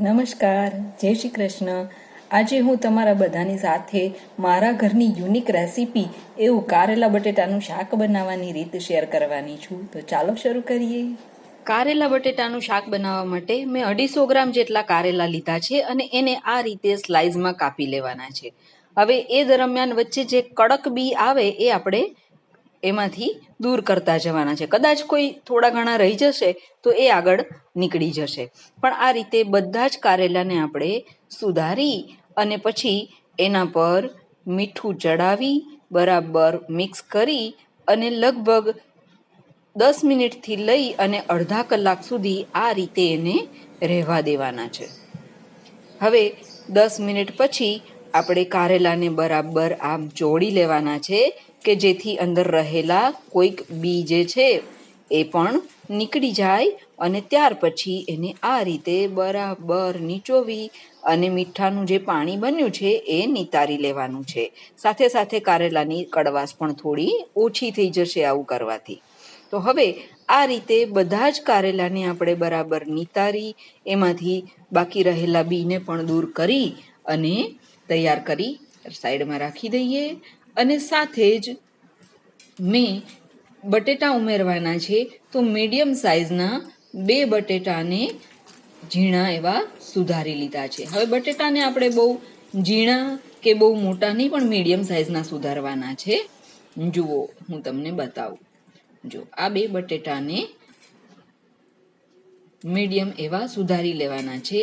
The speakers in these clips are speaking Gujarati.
નમસ્કાર, જય શ્રી કૃષ્ણ. આજે હું તમારા બધાની સાથે મારા ઘરની યુનિક રેસીપી એવું કારેલા બટેટાનું શાક બનાવવાની રીત શેર કરવાની છું. તો ચાલો શરૂ કરીએ. કારેલા બટેટાનું શાક બનાવવા માટે મેં અઢીસો ગ્રામ જેટલા કારેલા લીધા છે અને એને આ રીતે સ્લાઇઝમાં કાપી લેવાના છે. હવે એ દરમિયાન વચ્ચે જે કડક બી આવે એ આપણે એમાંથી દૂર કરતા જવાના છે. કદાચ કોઈ થોડા ઘણા રહી જશે તો એ આગળ નીકળી જશે. પણ આ રીતે બધા જ કારેલાને આપણે સુધારી અને પછી એના પર મીઠું ચડાવી, બરાબર મિક્સ કરી અને લગભગ દસ મિનિટથી લઈ અને અડધા કલાક સુધી આ રીતે એને રહેવા દેવાના છે. હવે દસ મિનિટ પછી આપણે કારેલાને બરાબર આમ ચોળી લેવાના છે કે જેથી અંદર રહેલા કોઈક બી જે છે એ પણ નીકળી જાય અને ત્યાર પછી એને આ રીતે બરાબર નીચોવી અને મીઠાનું જે પાણી બન્યું છે એ નિતારી લેવાનું છે. સાથે સાથે કારેલાની કડવાશ પણ થોડી ઓછી થઈ જશે આવું કરવાથી. તો હવે આ રીતે બધા જ કારેલાને આપણે બરાબર નિતારી, એમાંથી બાકી રહેલા બીને પણ દૂર કરી અને તૈયાર કરી સાઈડમાં રાખી દઈએ અને સાથે જ મેં બટેટા ઉમેરવાના છે તો મીડિયમ સાઇઝના બે બટેટાને ઝીણા એવા સુધારી લીધા છે. હવે બટેટાને આપણે બહુ ઝીણા કે બહુ મોટા નહીં, પણ મીડિયમ સાઇઝના સુધારવાના છે. જુઓ, હું તમને બતાવું. જો, આ બે બટેટાને મીડિયમ એવા સુધારી લેવાના છે.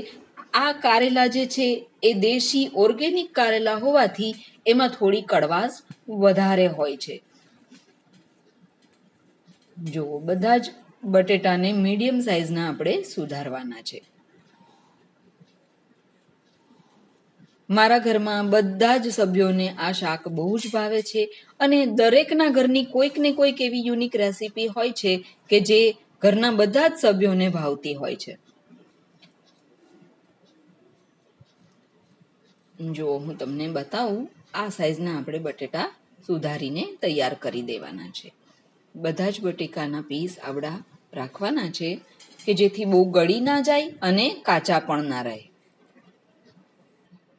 આ કારેલા જે છે, એ દેશી ઓર્ગેનિક કારેલા હોવાથી એમાં થોડી કડવાશ વધારે હોય છે. જુઓ બધા જ બટેટાને મીડિયમ સાઇઝના આપણે સુધારવાના છે. મારા ઘરમાં બધા જ સભ્યોને આ શાક બહુ જ ભાવે છે અને દરેકના ઘરની કોઈક ને કોઈક એવી યુનિક રેસીપી હોય છે કે જે ઘરના બધા જ સભ્યોને ભાવતી હોય છે. જો હું તમને બતાવું, આ સાઈઝના આપણે બટેટા સુધારીને તૈયાર કરી દેવાના છે. બધા જ બટેકાના પીસ આવડા રાખવાના છે કે જેથી બહુ ગળી ના જાય અને કાચા પણ ના રહે.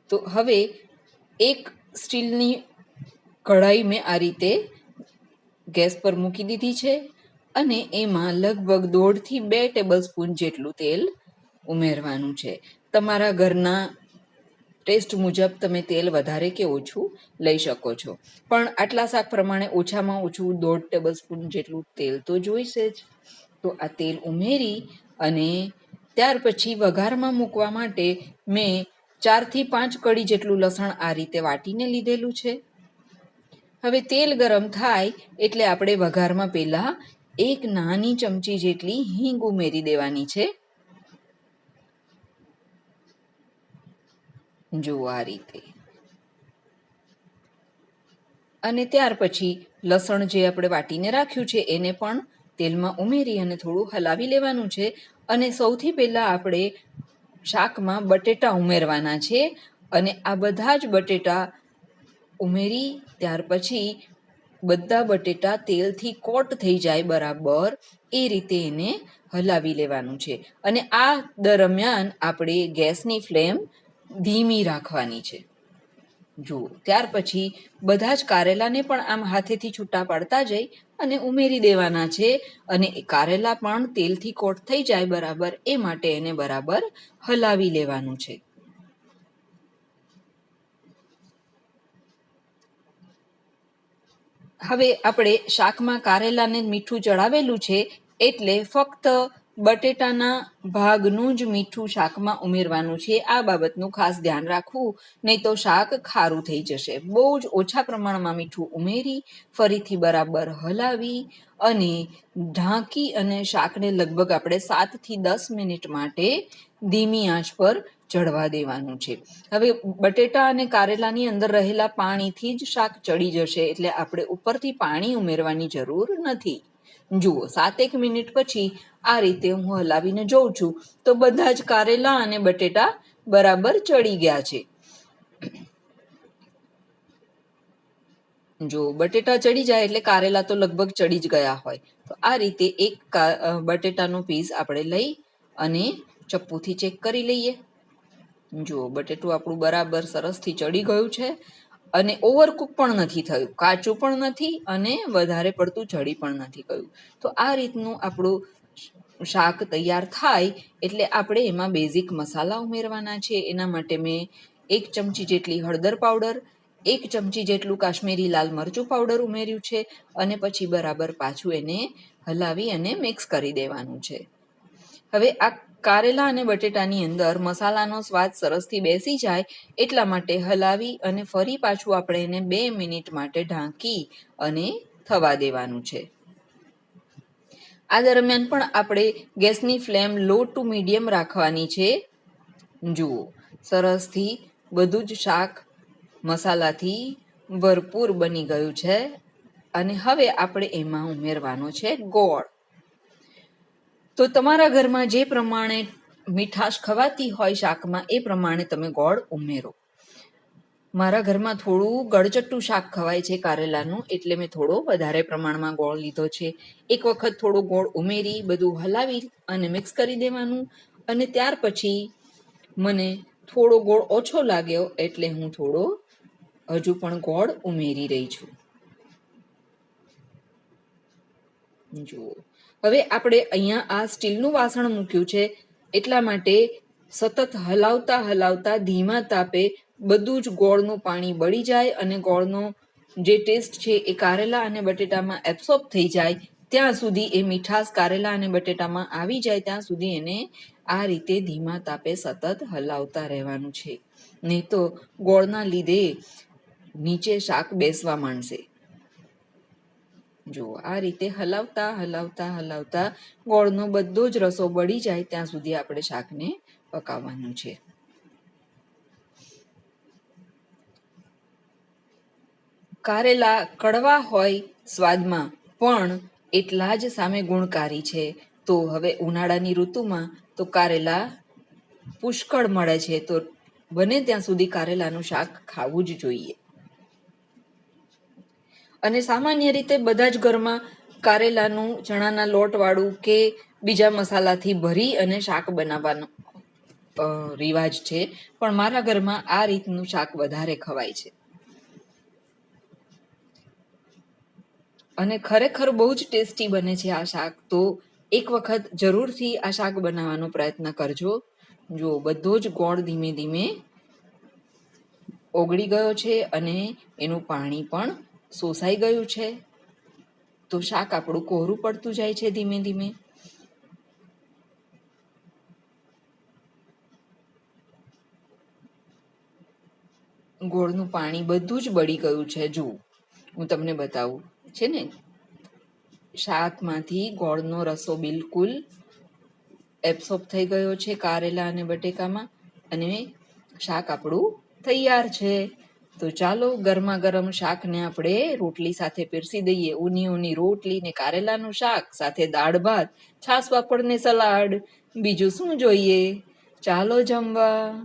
તો હવે એક સ્ટીલની કઢાઈ મેં આ રીતે ગેસ પર મૂકી દીધી છે અને એમાં લગભગ દોઢથી બે ટેબલ સ્પૂન જેટલું તેલ ઉમેરવાનું છે. તમારા ઘરના ટેસ્ટ મુજબ તમે તેલ વધારે કે ઓછું લઈ શકો છો. પણ આટલા શાક પ્રમાણે ઓછામાં ઓછું દોઢ ટેબલ સ્પૂન જેટલું તેલ તો જોઈશે જ. તો આ તેલ ઉમેરી અને ત્યાર પછી વઘારમાં મૂકવા માટે મેં ચારથી પાંચ કડી જેટલું લસણ આ રીતે વાટીને લીધેલું છે. હવે તેલ ગરમ થાય એટલે આપણે વઘારમાં પહેલાં એક નાની ચમચી જેટલી હિંગ ઉમેરી દેવાની છે. જુઓ આ રીતે અને ત્યાર પછી લસણ જે આપણે વાટીને રાખ્યું છે, એને પણ તેલમાં ઉમેરી અને થોડું હલાવી લેવાનું છે. અને સૌથી પહેલાં આપણે શાકમાં બટેટા ઉમેરવાના છે અને આ બધા જ બટેટા ઉમેરી, ત્યાર પછી બધા બટેટા તેલથી કોટ થઈ જાય બરાબર, એ રીતે એને હલાવી લેવાનું છે. અને આ દરમિયાન આપણે ગેસની ફ્લેમ ધીમી રાખવાની છે. જુઓ, ત્યાર પછી બધા જ કારેલાને પણ આમ હાથેથી છૂટા પાડતા જઈ અને ઉમેરી દેવાના છે અને કારેલા પણ તેલથી કોટ થઈ જાય બરાબર, એ માટે એને બરાબર હલાવી લેવાનું છે. હવે આપણે શાકમાં કારેલાને મીઠું ચડાવેલું છે એટલે ફક્ત બટેટાના ભાગનું જ મીઠું શાકમાં ઉમેરવાનું છે. આ બાબતનું ખાસ ધ્યાન રાખવું, નહીં તો શાક ખારું થઈ જશે. બહુ જ ઓછા પ્રમાણમાં મીઠું ઉમેરી, ફરીથી બરાબર હલાવી અને ઢાંકી અને શાકને લગભગ આપણે સાતથી દસ મિનિટ માટે ધીમી આંચ પર ચડવા દેવાનું છે. હવે બટેટા અને કારેલાની અંદર રહેલા પાણીથી જ શાક ચડી જશે, એટલે આપણે ઉપરથી પાણી ઉમેરવાની જરૂર નથી. જુઓ, સાતેક મિનિટ પછી આ રીતે હું હલાવીને જોઉં છું, તો બધા જ કારેલા અને બટેટા બરાબર ચડી ગયા છે. જો બટેટા ચડી જાય એટલે કારેલા તો લગભગ ચડી જ ગયા હોય. તો આ રીતે એક બટેટાનો પીસ આપણે લઈ અને ચપ્પુથી ચેક કરી લઈએ. જો બટેટું આપણું બરાબર સરસથી ચડી ગયું છે. અને ઓવરકુક પણ નથી થયું. કાચું પણ નથી અને વધારે પડતું ચડી પણ નથી ગયું તો આ રીતનું આપણું શાક તૈયાર થાય એટલે આપણે એમાં બેઝિક મસાલા ઉમેરવાના છે. એના માટે મેં એક ચમચી જેટલી હળદર પાવડર એક ચમચી જેટલું કાશ્મીરી લાલ મરચું પાવડર ઉમેર્યું છે અને પછી બરાબર પાછું એને હલાવી અને મિક્સ કરી દેવાનું છે. હવે આ કારેલા અને બટેટાની અંદર મસાલાનો સ્વાદ સરસથી બેસી જાય એટલા માટે હલાવી અને ફરી પાછું આપણે એને બે મિનિટ માટે ઢાંકી અને થવા દેવાનું છે. આ દરમિયાન પણ આપણે ગેસની ફ્લેમ લો ટુ મીડિયમ રાખવાની છે. જુઓ, સરસથી બધું જ શાક મસાલાથી ભરપૂર બની ગયું છે અને હવે આપણે એમાં ઉમેરવાનો છે ગોળ. તો તમારા ઘરમાં જે પ્રમાણે મીઠાશ ખવાતી હોય શાકમાં, એ પ્રમાણે તમે ગોળ ઉમેરો. મારા ઘરમાં થોડું ગળચટ્ટું શાક ખવાય છે કારેલાનું, એટલે મેં થોડો વધારે પ્રમાણમાં ગોળ લીધો છે. એક વખત થોડો ગોળ ઉમેરી, બધું હલાવી અને મિક્સ કરી દેવાનું. અને ત્યાર પછી મને થોડો ગોળ ઓછો લાગ્યો, એટલે હું થોડો હજુ પણ ગોળ ઉમેરી રહી છું. જુઓ. હવે આપણે અહીંયા આ સ્ટીલનું વાસણ મૂક્યું છે, એટલા માટે સતત હલાવતા હલાવતા ધીમા તાપે બધું જ ગોળનું પાણી બળી જાય અને ગોળનો જે ટેસ્ટ છે એ કારેલા અને બટેટામાં એબ્સોર્બ થઈ જાય. ત્યાં સુધી એ મીઠાશ કારેલા અને બટેટામાં આવી જાય, ત્યાં સુધી એને આ રીતે ધીમા તાપે સતત હલાવતા રહેવાનું છે. નહીં તો ગોળના લીધે નીચે શાક બેસવા માંડશે. જુઓ, આ રીતે હલાવતા હલાવતા હલાવતા ગોળનો બધો જ રસો બળી જાય ત્યાં સુધી આપણે શાકને પકાવવાનું છે. કારેલા કડવા હોય સ્વાદમાં પણ એટલા જ સામે ગુણકારી છે. તો હવે ઉનાળાની ઋતુમાં તો કારેલા પુષ્કળ મળે છે. તો બને ત્યાં સુધી કારેલાનું શાક ખાવું જ જોઈએ. અને સામાન્ય રીતે બધા જ ઘરમાં કારેલાનું, ચણાના લોટવાળું કે બીજા મસાલાથી ભરી અને શાક બનાવવાનો રિવાજ છે. પણ મારા ઘરમાં આ રીતનું શાક વધારે ખવાય છે. અને ખરેખર બહુ જ ટેસ્ટી બને છે આ શાક. તો એક વખત જરૂરથી આ શાક બનાવવાનો પ્રયત્ન કરજો. જો બધો જ ગોળ ધીમે ધીમે ઓગળી ગયો છે અને એનું પાણી પણ શોષાઈ ગયું છે? તો શાક આપણું કોરું પડતું જાય છે ધીમે ધીમે? ગોળનું પાણી બધું જ બળી ગયું છે. જુઓ, હું તમને બતાવું. છે ને? શાકમાંથી ગોળનો રસો બિલકુલ એબ્સોર્બ થઈ ગયો છે કારેલા અને બટેકામાં અને શાક આપણું તૈયાર છે. તો ચાલો ગરમા ગરમ શાકને આપણે રોટલી સાથે પીરસી દઈએ. ઊની ઊની રોટલી ને કારેલાનું શાક, સાથે દાળ ભાત છાશ પાપડ ને સલાડ. બીજું શું જોઈએ? ચાલો જમવા.